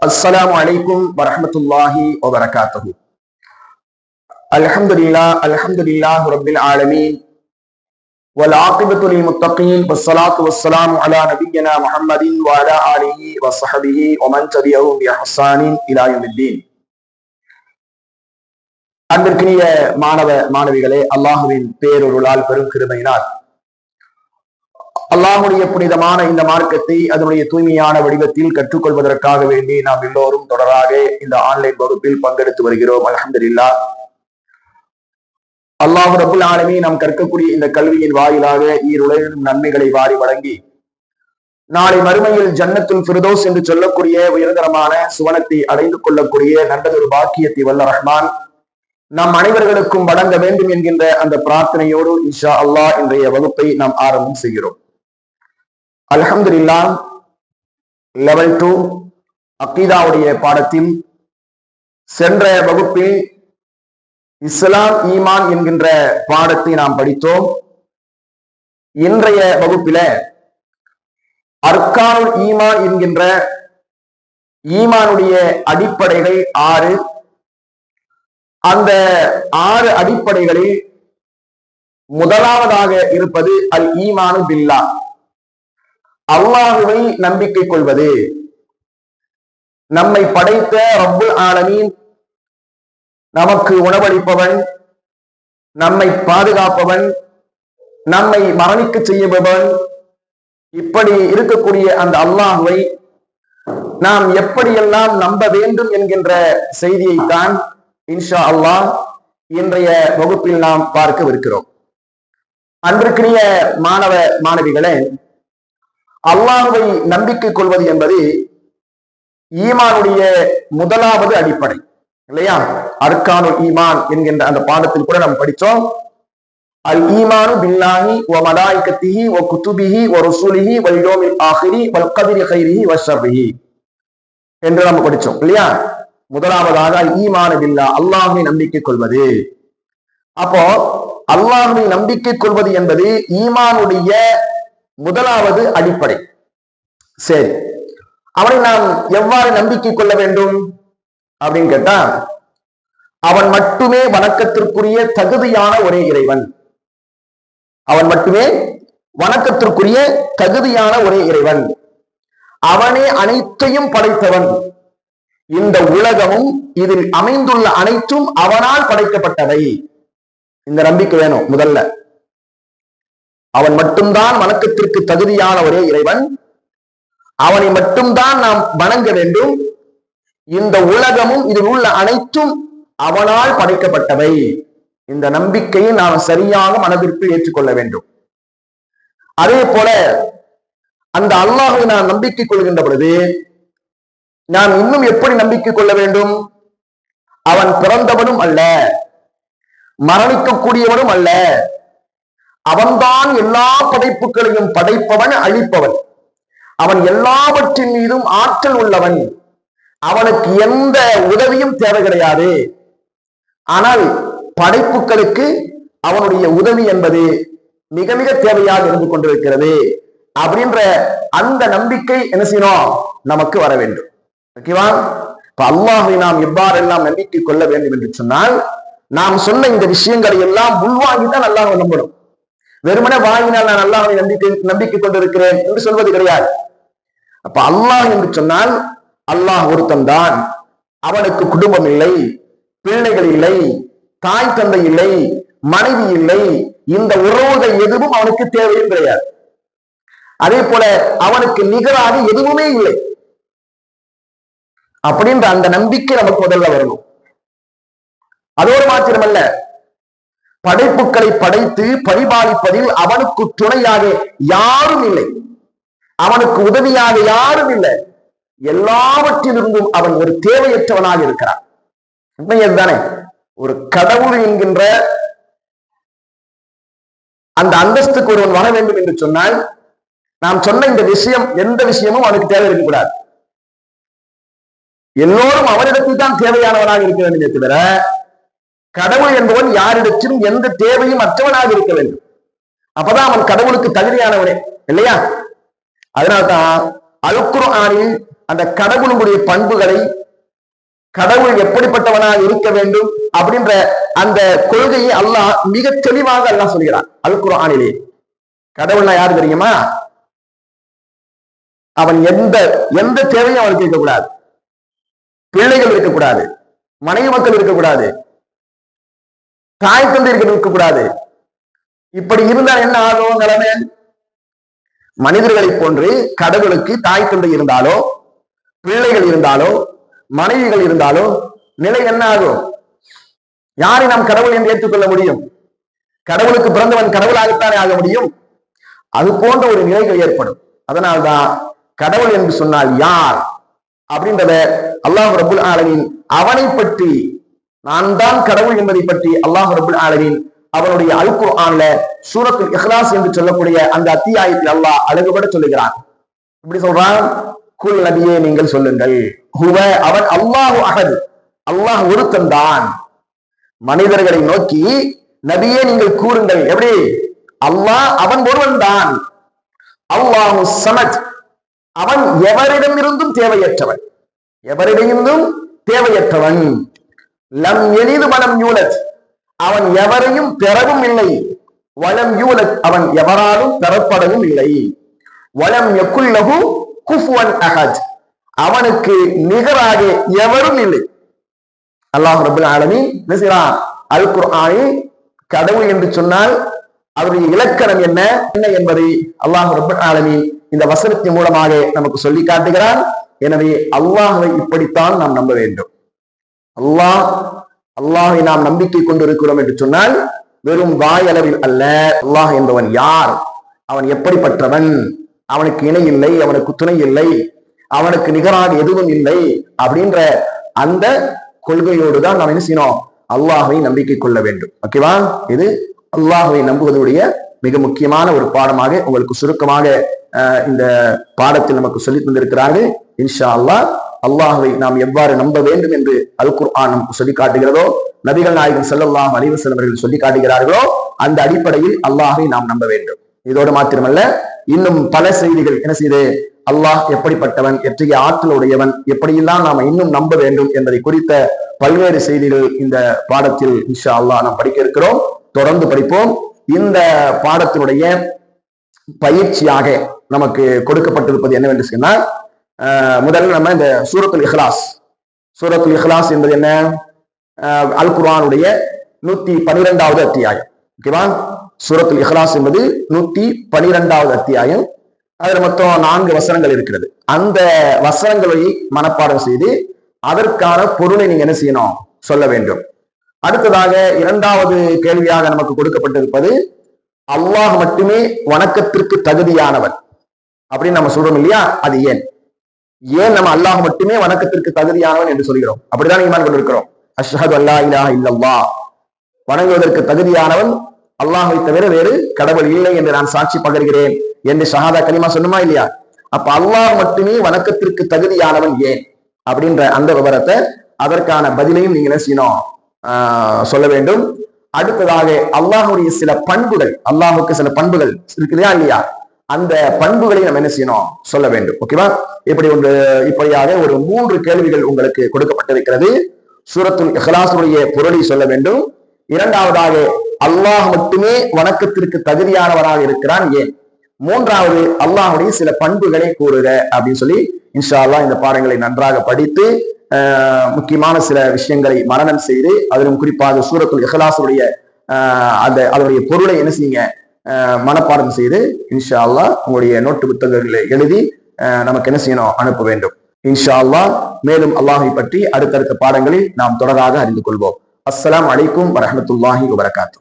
السلام عليكم ورحمة الله وبركاته الحمد لله الحمد لله رب العالمين والعاقبة للمتقين والصلاة والسلام على نبينا محمد وعلى آله وصحبه ومن تبعهم بإحسان إلى يوم الدين அன்பிற்கினிய மாணவ மாணவிகளே அல்லாஹுவின் பேரொருளால் பெரும் கிருமையினால் அல்லாஹுடைய புனிதமான இந்த மார்க்கத்தை அதனுடைய தூய்மையான வடிவத்தில் கற்றுக்கொள்வதற்காக வேண்டி நாம் எல்லோரும் தொடராக இந்த ஆன்லைன் வகுப்பில் பங்கெடுத்து வருகிறோம். அலமதுல்லா அல்லாஹு ரபுல் ஆலமி நாம் கற்கக்கூடிய இந்த கல்வியின் வாயிலாக ஈருலகிலும் நன்மைகளை வாரி வழங்கி நாளை மறுமையில் ஜன்னத்துல் ஃபிரதோஸ் என்று சொல்லக்கூடிய உயர்தரமான சுவனத்தை அடைந்து கொள்ளக்கூடிய நல்லதொரு பாக்கியத்தை வல்ல ரஹ்மான் நம் அனைவர்களுக்கும் வழங்க வேண்டும் என்கின்ற அந்த பிரார்த்தனையோடு இன்ஷா அல்லாஹ் இன்றைய வகுப்பை நாம் ஆரம்பம் செய்கிறோம். அல்ஹம்துலில்லா லெவல் டூ அக்கீதாவுடைய பாடத்தில் சென்ற வகுப்பில் இஸ்லாம் ஈமான் என்கின்ற பாடத்தை நாம் படித்தோம். இன்றைய வகுப்பில அர்கானுல் ஈமான் என்கின்ற ஈமானுடைய அடிப்படைகள் ஆறு. அந்த ஆறு அடிப்படைகளில் முதலாவதாக இருப்பது அல் ஈமானு பில்லா. அல்லாஹுவை நம்பிக்கை கொள்வது. நம்மை படைத்த ரப்பு ஆலமீன் நமக்கு உணவளிப்பவன் நம்மை பாதுகாப்பவன் நம்மை மரணிக்க செய்யபவன் இப்படி இருக்கக்கூடிய அந்த அல்லாஹுவை நாம் எப்படியெல்லாம் நம்ப வேண்டும் என்கின்ற செய்தியைத்தான் இன்ஷா அல்லாஹ் இன்றைய வகுப்பில் நாம் பார்க்கவிருக்கிறோம். அன்பிற்கினிய மாணவ மாணவிகளே அல்லாஹுவை நம்பிக்கை கொள்வது என்பது ஈமானுடைய முதலாவது அடிப்படை இல்லையா? அர்கானு ஈமான் என்கின்ற அந்த பாடத்தில் கூட நாம் படித்தோம். அல் ஈமானு பில்லாஹி ஓ மலாய்கத்திஹி ஓ குத்துபிஹி ஓ ருசூலிஹி வல் யோமில் ஆஹிரி வல் கதிரி ஹைரிஹி வஷர்ரிஹி என்று நாம் படித்தோம் இல்லையா? முதலாவதாக அல் ஈமானு பில்லா அல்லாஹுவை நம்பிக்கை கொள்வது. அப்போ அல்லாஹுவை நம்பிக்கை கொள்வது என்பது ஈமானுடைய முதலாவது அடிப்படை. சரி. அவனை நாம் எவ்வாறு நம்பிக்கை கொள்ள வேண்டும்? அப்படின்னு கேட்டா அவன் மட்டுமே வணக்கத்திற்குரிய தகுதியான ஒரே இறைவன். அவன் மட்டுமே வணக்கத்திற்குரிய தகுதியான ஒரே இறைவன். அவனே அனைத்தையும் படைத்தவன். இந்த உலகமும் இதில் அமைந்துள்ள அனைத்தும் அவனால் படைக்கப்பட்டவை. இந்த நம்பிக்கை வேணும் முதல்ல. அவன் மட்டும்தான் வணக்கத்திற்கு தகுதியான ஒரே இறைவன். அவனை மட்டும்தான் நாம் வணங்க வேண்டும். இந்த உலகமும் இதில் உள்ள அனைத்தும் அவனால் படைக்கப்பட்டவை. இந்த நம்பிக்கையை நாம் சரியாக மனதிற்குள் ஏற்றுக்கொள்ள வேண்டும். அதே போல அந்த அல்லாஹை நான் நம்பிக்கை கொள்கின்ற பொழுது நாம் இன்னும் எப்படி நம்பிக்கை கொள்ள வேண்டும்? அவன் பிறந்தவனும் அல்ல மரணிக்கக்கூடியவனும் அல்ல அவன்தான் எல்லா படைப்புகளையும் படைப்பவன் அழிப்பவன். அவன் எல்லாவற்றின் மீதும் ஆற்றல் உள்ளவன். அவனுக்கு எந்த உதவியும் தேவை கிடையாது. ஆனால் படைப்புகளுக்கு அவனுடைய உதவி என்பது மிக மிக தேவையாக இருந்து கொண்டிருக்கிறது அப்படின்ற அந்த நம்பிக்கை என்ன செய்யணும்? நமக்கு வர வேண்டும். ஓகேவா? இப்ப அல்லாஹை நாம் எவ்வாறெல்லாம் நம்பிக்கை கொள்ள வேண்டும் என்று சொன்னால் நாம் சொன்ன இந்த விஷயங்களை எல்லாம் உள்வாங்கித்தான் நல்லா நம்பணும் வெறுமனே வாங்கினால் நான் அல்லாஹை நம்பிக்கை நம்பிக்கை கொண்டிருக்கிறேன் என்று சொல்வது கிடையாது. அப்ப அல்லாஹ் என்று சொன்னால் அல்லாஹ் ஒருத்தன் தான். அவனுக்கு குடும்பம் இல்லை பிள்ளைகள் இல்லை தாய் தந்தை இல்லை மனைவி இல்லை. இந்த உறவுகள் எதுவும் அவனுக்கு தேவையும் கிடையாது. அதே போல அவனுக்கு நிகராக எதுவுமே இல்லை. அப்படின்ற அந்த நம்பிக்கை நமக்கு முதல்ல வரணும். அதோடு மாத்திரமல்ல. படைப்புகளை படைத்து பரிபாலிப்பதில் அவனுக்கு துணையாக யாரும் இல்லை. அவனுக்கு உதவியாக யாரும் இல்லை. எல்லாவற்றிலிருந்தும் அவன் ஒரு தேவையற்றவனாக இருக்கிறான். உண்மையது தானே? ஒரு கடவுள் என்கின்ற அந்த அந்தஸ்துக்கு ஒருவன் வர வேண்டும் என்று சொன்னால் நாம் சொன்ன இந்த விஷயம் எந்த விஷயமும் அவனுக்கு தேவை இருக்கக்கூடாது. எல்லோரும் அவனிடத்தில் தான் தேவையானவனாக இருக்க வேண்டுமே தவிர கடவுள் என்பவன் யாரிடத்திலும் எந்த தேவையும் அற்றவனாக இருக்க வேண்டும். அப்பதான் அவன் கடவுளுக்கு தகுதியானவனே இல்லையா? அதனால்தான் அல்குர்ஆனில் அந்த கடவுளுடைய பண்புகளை கடவுள் எப்படிப்பட்டவனாக இருக்க வேண்டும் அப்படின்ற அந்த கொள்கையை அல்லாஹ் மிக தெளிவாக அல்லாஹ் சொல்கிறான் அல் ஆணிலே கடவுள்னா யாரு தெரியுமா? அவன் எந்த எந்த தேவையும் அவனுக்கு இருக்கக்கூடாது. பிள்ளைகள் இருக்கக்கூடாது. மனைவி மக்கள் இருக்கக்கூடாது. தாய் தந்தை இருக்கக்கூடாது இப்படி இருந்தால் என்ன ஆகும் நிலைமை? மனிதர்களை போன்று கடவுளுக்கு தாய் தந்தை இருந்தாலோ பிள்ளைகள் இருந்தாலோ மனைவிகள் இருந்தாலோ நிலை என்ன ஆகும்? யாரை நாம் கடவுள் என்று ஏற்றுக்கொள்ள முடியும்? கடவுளுக்கு பிறந்தவன் கடவுளாகத்தானே ஆக முடியும்? அது போன்ற ஒரு நிலைகள் ஏற்படும். அதனால்தான் கடவுள் என்று சொன்னால் யார்? அப்படின்றத அல்லாஹ் ரபுல் ஆலமின் அவனை பற்றி நான் தான் கடவுள் என்பதை பற்றி அல்லாஹ் ரபுல் ஆலமின் அவனுடைய அல்கு ஆன்ல சூரத்து இஹ்லாஸ் என்று சொல்லக்கூடிய அந்த அத்தியாயத்தில் அல்லாஹ் அழகுபட சொல்லுகிறான். இப்படி சொல்றான் குல் நபியே நீங்கள் சொல்லுங்கள். ஹுவ அவன் அல்லாஹு அகது அல்லாஹ் ஒருத்தன் தான். மனிதர்களை நோக்கி நபியே நீங்கள் கூறுங்கள். எப்படி? அல்லாஹ் அவன் ஒருவன் தான். அல்லாஹு சமத். அவன் எவரிடமிருந்தும் தேவையற்றவன். எவரிடமிருந்தும் தேவையற்றவன். லம் எளிது மனம் யூலத். அவன் எவரையும் பெறவும் இல்லை. வளம் யூலத். அவன் எவராலும் பெறப்படவும் இல்லை. வளம் எக்குள்ளகு குஃபுவன் அஹத். அவனுக்கு நிகராக எவரும் இல்லை. அல்லாஹ் ரபுல் ஆலமி செய்யறான் அல் குர்ஆனில் கடவுள் என்று சொன்னால் அவருடைய இலக்கணம் என்ன? என்ன என்பதை அல்லாஹ் ரபுல் ஆலமி இந்த வசனத்தின் மூலமாக நமக்கு சொல்லி காட்டுகிறான். எனவே அல்லாஹை இப்படித்தான் நாம் நம்ப வேண்டும். அல்லாஹ் அல்லாஹை நாம் நம்பிக்கை கொண்டிருக்கிறோம் என்று சொன்னால் வெறும் வாய் அளவில் அல்ல. அல்லாஹ் என்பவன் யார்? அவன் எப்படிப்பட்டவன்? அவனுக்கு இணை இல்லை அவனுக்கு துணை இல்லை அவனுக்கு நிகராக எதுவும் இல்லை அப்படின்ற அந்த கொள்கையோடு தான் நாம் என்ன செய்யணும்? அல்லாஹை நம்பிக்கை கொள்ள வேண்டும். ஓகேவா இது அல்லாஹை நம்புவதுடைய மிக முக்கியமான ஒரு பாடமாக உங்களுக்கு சுருக்கமாக இந்த பாடத்தில் நமக்கு சொல்லி தந்திருக்கிறார்கள். இன்ஷா அல்லாஹ் அல்லாஹை நாம் எவ்வாறு நம்ப வேண்டும் என்று அல் குர்ஆன் சொல்லி காட்டுகிறதோ நபிகள் நாயகம் செல்லல்லாம் அலிவு செல்வர்கள் சொல்லி காட்டுகிறார்களோ அந்த அடிப்படையில் அல்லாஹை நாம் நம்ப வேண்டும். இதோடு மாத்திரமல்ல இன்னும் பல செய்திகள் என்ன செய்து அல்லாஹ் எப்படிப்பட்டவன் எத்தகைய ஆற்றல் உடையவன் எப்படியெல்லாம் நாம் இன்னும் நம்ப வேண்டும் என்பதை குறித்த பல்வேறு செய்திகள் இந்த பாடத்தில் இன்ஷா அல்லாஹ் நாம் படிக்க இருக்கிறோம். தொடர்ந்து படிப்போம். இந்த பாடத்தினுடைய பயிற்சியாக நமக்கு கொடுக்கப்பட்டிருப்பது என்னவென்று சொன்னால் முதல்ல நம்ம இந்த சூரத்துல் இஹ்லாஸ். சூரத்துல் இஹ்லாஸ் என்பது என்ன? அல் குர்ஆனுடைய நூத்தி பனிரெண்டாவது அத்தியாயம். ஓகேவா சூரத்துல் இஹ்லாஸ் என்பது நூத்தி பனிரெண்டாவது அத்தியாயம். அதில் மொத்தம் நான்கு வசனங்கள் இருக்கிறது. அந்த வசனங்களை மனப்பாடம் செய்து அதற்கான பொருளை நீங்க என்ன செய்யணும்? சொல்ல வேண்டும். அடுத்ததாக இரண்டாவது கேள்வியாக நமக்கு கொடுக்கப்பட்டிருப்பது அல்லாஹ் மட்டுமே வணக்கத்திற்கு தகுதியானவன் அப்படின்னு நம்ம சொல்றோம் இல்லையா? அது ஏன்? ஏன் நம்ம அல்லாஹ் மட்டுமே வணக்கத்திற்கு தகுதியானவன் என்று சொல்கிறோம்? அப்படிதான் ஈமான் கொண்டிருக்கிறோம். அஷ்ஹது அல்லா இலா இல்லல்லா வணங்குவதற்கு தகுதியானவன் அல்லாஹை தவிர வேறு கடவுள் இல்லை என்று நான் சாட்சி பகர்கிறேன் என்று ஷஹாதா கலிமா சொன்னுமா இல்லையா? அப்ப அல்லாஹ் மட்டுமே வணக்கத்திற்கு தகுதியானவன் ஏன்? அப்படின்ற அந்த விவரத்தை அதற்கான பதிலையும் நீங்க செய்யணும்? சொல்ல வேண்டும். அடுத்ததாக அல்லாஹுடைய சில பண்புகள் அல்லாஹுக்கு சில பண்புகள் இருக்குதா இல்லையா? அந்த பண்புகளை நம்ம என்ன செய்யணும்? சொல்ல வேண்டும். ஓகேவா இப்படி ஒன்று இப்படியாக ஒரு மூன்று கேள்விகள் உங்களுக்கு கொடுக்கப்பட்டிருக்கிறது. சூரத்துல் இஹ்லாசுடைய பொருளை சொல்ல வேண்டும். இரண்டாவதாக அல்லாஹ் மட்டுமே வணக்கத்திற்கு தகுதியானவராக இருக்கிறான். ஏன்? மூன்றாவது அல்லாஹுடைய சில பண்புகளை கூறுக அப்படின்னு சொல்லி இன்ஷா அல்லா இந்த பாடங்களை நன்றாக படித்து முக்கியமான சில விஷயங்களை மரணம் செய்து அதிலும் குறிப்பாக சூரத்துல் இஹலாசுடைய அந்த அதனுடைய பொருளை என்ன செய்யுங்க? மனப்பாடம் செய்து இன்ஷா அல்லா உங்களுடைய நோட்டு புத்தகங்களை எழுதி நமக்கு என்ன செய்யணும்? அனுப்ப வேண்டும். இன்ஷா அல்லா மேலும் அல்லாஹை பற்றி அடுத்தடுத்த பாடங்களில் நாம் தொடராக அறிந்து கொள்வோம். அஸ்லாம் அலைக்கும் வரமத்துல்லாஹி வபரகாத்து.